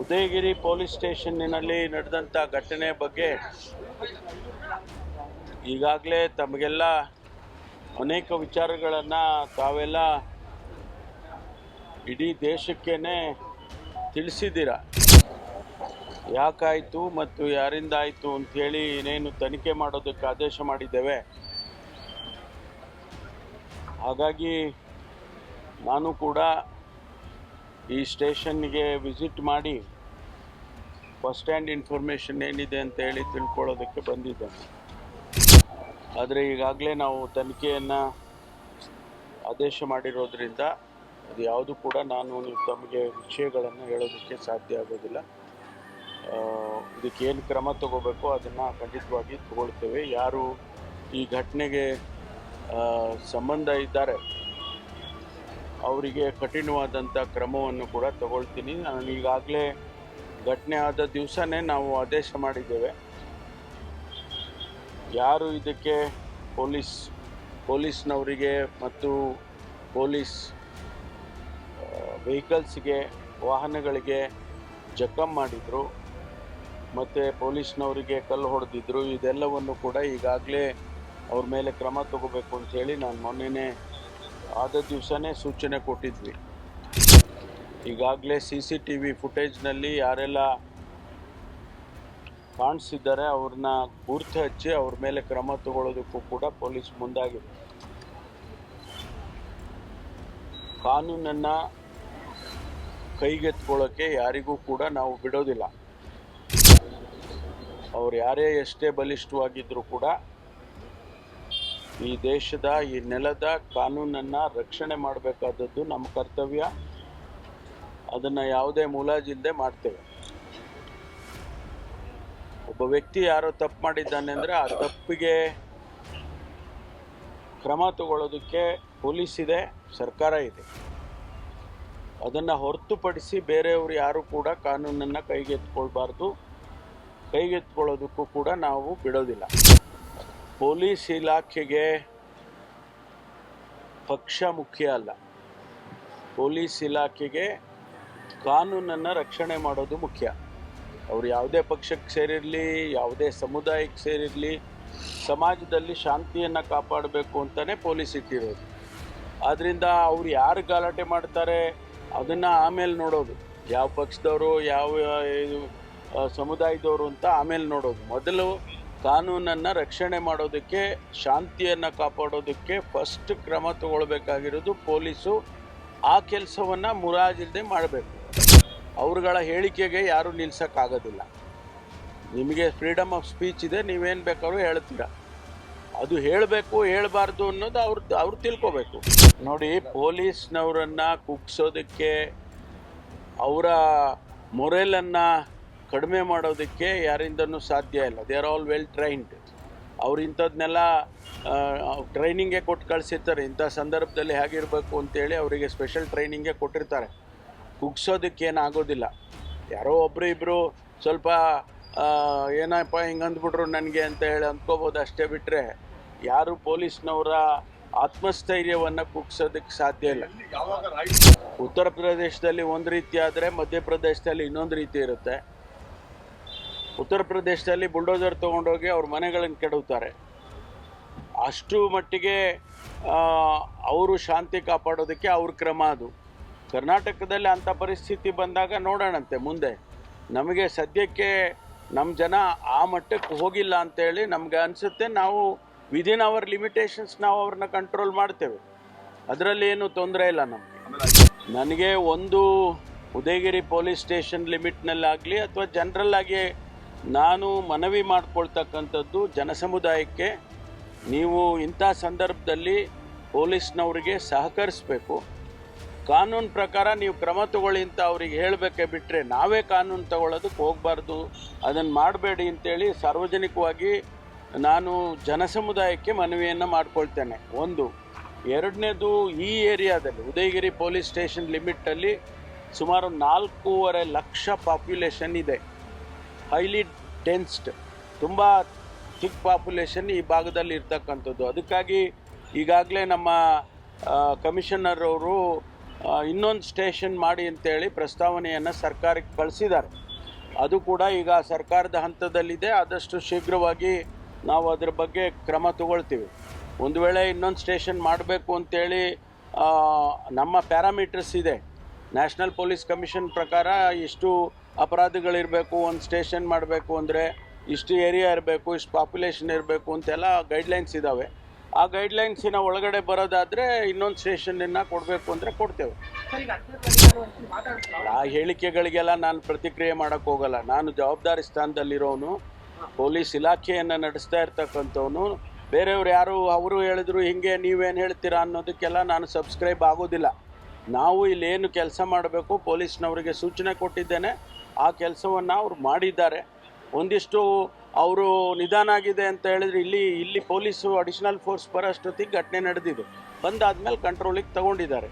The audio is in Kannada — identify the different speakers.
Speaker 1: ಉದಯಗಿರಿ ಪೊಲೀಸ್ ಸ್ಟೇಷನ್ನಿನಲ್ಲಿ ನಡೆದಂಥ ಘಟನೆ ಬಗ್ಗೆ ಈಗಾಗಲೇ ತಮಗೆಲ್ಲ ಅನೇಕ ವಿಚಾರಗಳನ್ನು ತಾವೆಲ್ಲ ಇಡೀ ದೇಶಕ್ಕೇ ತಿಳಿಸಿದ್ದೀರ? ಯಾಕಾಯಿತು ಮತ್ತು ಯಾರಿಂದ ಆಯಿತು ಅಂಥೇಳಿ ಏನೇನು ತನಿಖೆ ಮಾಡೋದಕ್ಕೆ ಆದೇಶ ಮಾಡಿದ್ದೇವೆ. ಹಾಗಾಗಿ ನಾನು ಕೂಡ ಈ ಸ್ಟೇಷನ್ಗೆ ವಿಸಿಟ್ ಮಾಡಿ ಫಸ್ಟ್ ಹ್ಯಾಂಡ್ ಇನ್ಫಾರ್ಮೇಷನ್ ಏನಿದೆ ಅಂತ ಹೇಳಿ ತಿಳ್ಕೊಳ್ಳೋದಕ್ಕೆ ಬಂದಿದ್ದೇನೆ. ಆದರೆ ಈಗಾಗಲೇ ನಾವು ತನಿಖೆಯನ್ನು ಆದೇಶ ಮಾಡಿರೋದ್ರಿಂದ ಅದು ಯಾವುದು ಕೂಡ ನಾನು ನೀವು ತಮಗೆ ವಿಷಯಗಳನ್ನು ಹೇಳೋದಕ್ಕೆ ಸಾಧ್ಯ ಆಗೋದಿಲ್ಲ. ಇದಕ್ಕೆ ಏನು ಕ್ರಮ ತಗೋಬೇಕು ಅದನ್ನು ಖಂಡಿತವಾಗಿ ತಗೊಳ್ತೇವೆ. ಯಾರು ಈ ಘಟನೆಗೆ ಸಂಬಂಧ ಇದ್ದಾರೆ ಅವರಿಗೆ ಕಠಿಣವಾದಂಥ ಕ್ರಮವನ್ನು ಕೂಡ ತಗೊಳ್ತೀನಿ. ನಾನು ಈಗಾಗಲೇ ಘಟನೆ ಆದ ದಿವಸನೇ ನಾವು ಆದೇಶ ಮಾಡಿದ್ದೇವೆ. ಯಾರು ಇದಕ್ಕೆ ಪೊಲೀಸ್, ಪೊಲೀಸ್ನವರಿಗೆ ಮತ್ತು ಪೊಲೀಸ್ ವೆಹಿಕಲ್ಸ್ಗೆ, ವಾಹನಗಳಿಗೆ ಜಖಂ ಮಾಡಿದರು, ಮತ್ತು ಪೊಲೀಸ್ನವರಿಗೆ ಕಲ್ಲು ಹೊಡೆದಿದ್ರು, ಇದೆಲ್ಲವನ್ನು ಕೂಡ ಈಗಾಗಲೇ ಅವ್ರ ಮೇಲೆ ಕ್ರಮ ತಗೋಬೇಕು ಅಂತೇಳಿ ನಾನು ಮೊನ್ನೆನೇ ಆದ ದಿವಸನೇ ಸೂಚನೆ ಕೊಟ್ಟಿದ್ವಿ. ಈಗಾಗಲೇ ಸಿ ಸಿ ಟಿ ವಿ ಫುಟೇಜ್ನಲ್ಲಿ ಯಾರೆಲ್ಲ ಕಾಣಿಸಿದ್ದಾರೆ, ಅವ್ರನ್ನ ಗುರ್ತು ಹಚ್ಚಿ ಅವ್ರ ಮೇಲೆ ಕ್ರಮ ತಗೊಳ್ಳೋದಕ್ಕೂ ಕೂಡ ಪೊಲೀಸ್ ಮುಂದಾಗಿದೆ. ಕಾನೂನನ್ನು ಕೈಗೆತ್ಕೊಳ್ಳೋಕ್ಕೆ ಯಾರಿಗೂ ಕೂಡ ನಾವು ಬಿಡೋದಿಲ್ಲ. ಅವ್ರು ಯಾರೇ ಎಷ್ಟೇ ಬಲಿಷ್ಠವಾಗಿದ್ದರೂ ಕೂಡ ಈ ದೇಶದ, ಈ ನೆಲದ ಕಾನೂನನ್ನು ರಕ್ಷಣೆ ಮಾಡಬೇಕಾದದ್ದು ನಮ್ಮ ಕರ್ತವ್ಯ. ಅದನ್ನು ಯಾವುದೇ ಮುಲಾಜಿಲ್ಲದೆ ಮಾಡ್ತೇವೆ. ಒಬ್ಬ ವ್ಯಕ್ತಿ ಯಾರೋ ತಪ್ಪು ಮಾಡಿದ್ದಾನೆ ಅಂದರೆ ಆ ತಪ್ಪಿಗೆ ಕ್ರಮ ತಗೊಳ್ಳೋದಕ್ಕೆ ಪೊಲೀಸ್ ಇದೆ, ಸರ್ಕಾರ ಇದೆ. ಅದನ್ನು ಹೊರತುಪಡಿಸಿ ಬೇರೆಯವರು ಯಾರು ಕೂಡ ಕಾನೂನನ್ನು ಕೈಗೆತ್ಕೊಳ್ಬಾರ್ದು ಕೈಗೆತ್ಕೊಳ್ಳೋದಕ್ಕೂ ಕೂಡ ನಾವು ಬಿಡೋದಿಲ್ಲ. ಪೊಲೀಸ್ ಇಲಾಖೆಗೆ ಪಕ್ಷ ಮುಖ್ಯ ಅಲ್ಲ. ಪೊಲೀಸ್ ಇಲಾಖೆಗೆ ಕಾನೂನನ್ನು ರಕ್ಷಣೆ ಮಾಡೋದು ಮುಖ್ಯ. ಅವರು ಯಾವುದೇ ಪಕ್ಷಕ್ಕೆ ಸೇರಿರಲಿ, ಯಾವುದೇ ಸಮುದಾಯಕ್ಕೆ ಸೇರಿರಲಿ, ಸಮಾಜದಲ್ಲಿ ಶಾಂತಿಯನ್ನು ಕಾಪಾಡಬೇಕು ಅಂತಲೇ ಪೊಲೀಸ್ ಇಟ್ಟಿರೋದು. ಆದ್ದರಿಂದ ಅವ್ರು ಯಾರು ಗಲಾಟೆ ಮಾಡ್ತಾರೆ, ಅದನ್ನು ಆಮೇಲೆ ನೋಡೋದು. ಯಾವ ಪಕ್ಷದವರು, ಯಾವ ಸಮುದಾಯದವರು ಅಂತ ಆಮೇಲೆ ನೋಡೋದು. ಮೊದಲು ಕಾನೂನನ್ನು ರಕ್ಷಣೆ ಮಾಡೋದಕ್ಕೆ, ಶಾಂತಿಯನ್ನು ಕಾಪಾಡೋದಕ್ಕೆ ಫಸ್ಟ್ ಕ್ರಮ ತಗೊಳ್ಬೇಕಾಗಿರೋದು ಪೊಲೀಸು. ಆ ಕೆಲಸವನ್ನು ಮುರಾಜಿಲ್ಲದೆ ಮಾಡಬೇಕು. ಅವ್ರುಗಳ ಹೇಳಿಕೆಗೆ ಯಾರೂ ನಿಲ್ಸೋಕ್ಕಾಗೋದಿಲ್ಲ. ನಿಮಗೆ ಫ್ರೀಡಮ್ ಆಫ್ ಸ್ಪೀಚ್ ಇದೆ, ನೀವೇನು ಬೇಕಾದ್ರೂ ಹೇಳ್ತೀರ. ಅದು ಹೇಳಬೇಕು, ಹೇಳಬಾರ್ದು ಅನ್ನೋದು ಅವ್ರು ಅವ್ರು ತಿಳ್ಕೋಬೇಕು. ನೋಡಿ, ಪೊಲೀಸ್ನವರನ್ನು ಕುಗ್ಸೋದಕ್ಕೆ, ಅವರ ಮೊರೆಲನ್ನು ಕಡಿಮೆ ಮಾಡೋದಕ್ಕೆ ಯಾರಿಂದನೂ ಸಾಧ್ಯ ಇಲ್ಲ. They are all well trained ಅವ್ರು ಇಂಥದ್ನೆಲ್ಲ ಟ್ರೈನಿಂಗೇ ಕೊಟ್ಟು ಕಳಿಸಿರ್ತಾರೆ. ಇಂಥ ಸಂದರ್ಭದಲ್ಲಿ ಹೇಗಿರಬೇಕು ಅಂತೇಳಿ ಅವರಿಗೆ ಸ್ಪೆಷಲ್ ಟ್ರೈನಿಂಗೇ ಕೊಟ್ಟಿರ್ತಾರೆ. ಕುಗ್ಸೋದಕ್ಕೇನು ಏನಾಗೋದಿಲ್ಲ ಯಾರೋ ಒಬ್ಬರು ಇಬ್ಬರು ಸ್ವಲ್ಪ ಏನಪ್ಪ ಹಿಂಗೆ ಅಂದ್ಬಿಟ್ರು ನನಗೆ ಅಂತ ಹೇಳಿ ಅಂದ್ಕೋಬೋದು ಅಷ್ಟೇ ಬಿಟ್ಟರೆ ಯಾರು ಪೊಲೀಸ್ನವರ ಆತ್ಮಸ್ಥೈರ್ಯವನ್ನು ಕುಗ್ಸೋದಕ್ಕೆ ಸಾಧ್ಯ ಇಲ್ಲ. ಉತ್ತರ ಪ್ರದೇಶದಲ್ಲಿ ಒಂದು ರೀತಿ ಆದರೆ ಮಧ್ಯಪ್ರದೇಶದಲ್ಲಿ ಇನ್ನೊಂದು ರೀತಿ ಇರುತ್ತೆ. ಉತ್ತರ ಪ್ರದೇಶದಲ್ಲಿ ಬುಲ್ಡೋಸರ್ ತೊಗೊಂಡೋಗಿ ಅವ್ರ ಮನೆಗಳನ್ನು ಕೆಡುತ್ತಾರೆ ಅಷ್ಟು ಮಟ್ಟಿಗೆ ಅವರು ಶಾಂತಿ ಕಾಪಾಡೋದಕ್ಕೆ ಅವ್ರ ಕ್ರಮ ಅದು. ಕರ್ನಾಟಕದಲ್ಲಿ ಅಂಥ ಪರಿಸ್ಥಿತಿ ಬಂದಾಗ ನೋಡೋಣಂತೆ ಮುಂದೆ. ನಮಗೆ ಸದ್ಯಕ್ಕೆ ನಮ್ಮ ಜನ ಆ ಮಟ್ಟಕ್ಕೆ ಹೋಗಿಲ್ಲ ಅಂತೇಳಿ ನಮಗೆ ಅನಿಸುತ್ತೆ. ನಾವು ವಿದಿನ್ ಅವರ್ ಲಿಮಿಟೇಷನ್ಸ್ ನಾವು ಅವ್ರನ್ನ ಕಂಟ್ರೋಲ್ ಮಾಡ್ತೇವೆ. ಅದರಲ್ಲಿ ಏನು ತೊಂದರೆ ಇಲ್ಲ ನಮಗೆ. ನನಗೆ ಒಂದು ಉದಯಗಿರಿ ಪೊಲೀಸ್ ಸ್ಟೇಷನ್ ಲಿಮಿಟ್ನಲ್ಲಾಗಲಿ ಅಥವಾ ಜನರಲ್ ನಾನು ಮನವಿ ಮಾಡ್ಕೊಳ್ತಕ್ಕಂಥದ್ದು ಜನಸಮುದಾಯಕ್ಕೆ ನೀವು ಇಂಥ ಸಂದರ್ಭದಲ್ಲಿ ಪೊಲೀಸ್ನವರಿಗೆ ಸಹಕರಿಸಬೇಕು. ಕಾನೂನು ಪ್ರಕಾರ ನೀವು ಕ್ರಮ ತಗೊಳ್ಳಿ ಅಂತ ಅವ್ರಿಗೆ ಹೇಳಬೇಕೆ ಬಿಟ್ಟರೆ ನಾವೇ ಕಾನೂನು ತಗೊಳ್ಳೋದಕ್ಕೆ ಹೋಗಬಾರ್ದು. ಅದನ್ನು ಮಾಡಬೇಡಿ ಅಂತೇಳಿ ಸಾರ್ವಜನಿಕವಾಗಿ ನಾನು ಜನಸಮುದಾಯಕ್ಕೆ ಮನವಿಯನ್ನು ಮಾಡಿಕೊಳ್ತೇನೆ. ಒಂದು, ಎರಡನೇದು ಈ ಏರಿಯಾದಲ್ಲಿ, ಉದಯಗಿರಿ ಪೊಲೀಸ್ ಸ್ಟೇಷನ್ ಲಿಮಿಟಲ್ಲಿ ಸುಮಾರು ನಾಲ್ಕೂವರೆ ಲಕ್ಷ ಪಾಪ್ಯುಲೇಷನ್ ಇದೆ. ಹೈಲಿ ಡೆನ್ಸ್ಡ್ ತುಂಬ ಥಿಕ್ ಪಾಪ್ಯುಲೇಷನ್ ಈ ಭಾಗದಲ್ಲಿ ಇರ್ತಕ್ಕಂಥದ್ದು. ಅದಕ್ಕಾಗಿ ಈಗಾಗಲೇ ನಮ್ಮ ಕಮಿಷನರ್ ಅವರು ಇನ್ನೊಂದು ಸ್ಟೇಷನ್ ಮಾಡಿ ಅಂತೇಳಿ ಪ್ರಸ್ತಾವನೆಯನ್ನು ಸರ್ಕಾರಕ್ಕೆ ಕಳಿಸಿದ್ದಾರೆ. ಅದು ಕೂಡ ಈಗ ಸರ್ಕಾರದ ಹಂತದಲ್ಲಿದೆ. ಆದಷ್ಟು ಶೀಘ್ರವಾಗಿ ನಾವು ಅದ್ರ ಬಗ್ಗೆ ಕ್ರಮ ತಗೊಳ್ತೀವಿ. ಒಂದು ವೇಳೆ ಇನ್ನೊಂದು ಸ್ಟೇಷನ್ ಮಾಡಬೇಕು ಅಂತೇಳಿ ನಮ್ಮ ಪ್ಯಾರಾಮೀಟರ್ಸ್ ಇದೆ. ನ್ಯಾಷನಲ್ ಪೊಲೀಸ್ ಕಮಿಷನ್ ಪ್ರಕಾರ ಇಷ್ಟು ಅಪರಾಧಗಳಿರಬೇಕು, ಒಂದು ಸ್ಟೇಷನ್ ಮಾಡಬೇಕು ಅಂದರೆ ಇಷ್ಟು ಏರಿಯಾ ಇರಬೇಕು, ಇಷ್ಟು ಪಾಪ್ಯುಲೇಷನ್ ಇರಬೇಕು ಅಂತೆಲ್ಲ ಗೈಡ್ಲೈನ್ಸ್ ಇದ್ದಾವೆ ಆ ಗೈಡ್ಲೈನ್ಸಿನ ಒಳಗಡೆ ಬರೋದಾದರೆ ಇನ್ನೊಂದು ಸ್ಟೇಷನನ್ನು ಕೊಡಬೇಕು ಅಂದರೆ ಕೊಡ್ತೇವೆ. ಆ ಹೇಳಿಕೆಗಳಿಗೆಲ್ಲ ನಾನು ಪ್ರತಿಕ್ರಿಯೆ ಮಾಡೋಕ್ಕೆ ಹೋಗಲ್ಲ. ನಾನು ಜವಾಬ್ದಾರಿ ಸ್ಥಾನದಲ್ಲಿರೋನು, ಪೊಲೀಸ್ ಇಲಾಖೆಯನ್ನು ನಡೆಸ್ತಾ ಇರ್ತಕ್ಕಂಥವನು. ಬೇರೆಯವ್ರು ಯಾರು, ಅವರು ಹೇಳಿದ್ರು ಹಿಂಗೆ ನೀವೇನು ಹೇಳ್ತೀರಾ ಅನ್ನೋದಕ್ಕೆಲ್ಲ ನಾನು ಸಬ್ಸ್ಕ್ರೈಬ್ ಆಗೋದಿಲ್ಲ. ನಾವು ಇಲ್ಲೇನು ಕೆಲಸ ಮಾಡಬೇಕು, ಪೊಲೀಸ್ನವರಿಗೆ ಸೂಚನೆ ಕೊಟ್ಟಿದ್ದೇನೆ. ಆ ಕೆಲಸವನ್ನು ಅವರು ಮಾಡಿದ್ದಾರೆ. ಒಂದಿಷ್ಟು ಅವರು ನಿಧಾನ ಆಗಿದೆ ಅಂತ ಹೇಳಿದ್ರೆ ಇಲ್ಲಿ ಇಲ್ಲಿ ಪೊಲೀಸು ಅಡಿಷನಲ್ ಫೋರ್ಸ್ ಬರೋಷ್ಟೊತ್ತಿಗೆ ಘಟನೆ ನಡೆದಿದೆ ಬಂದಾದ್ಮೇಲೆ ಕಂಟ್ರೋಲಿಗೆ ತಗೊಂಡಿದ್ದಾರೆ.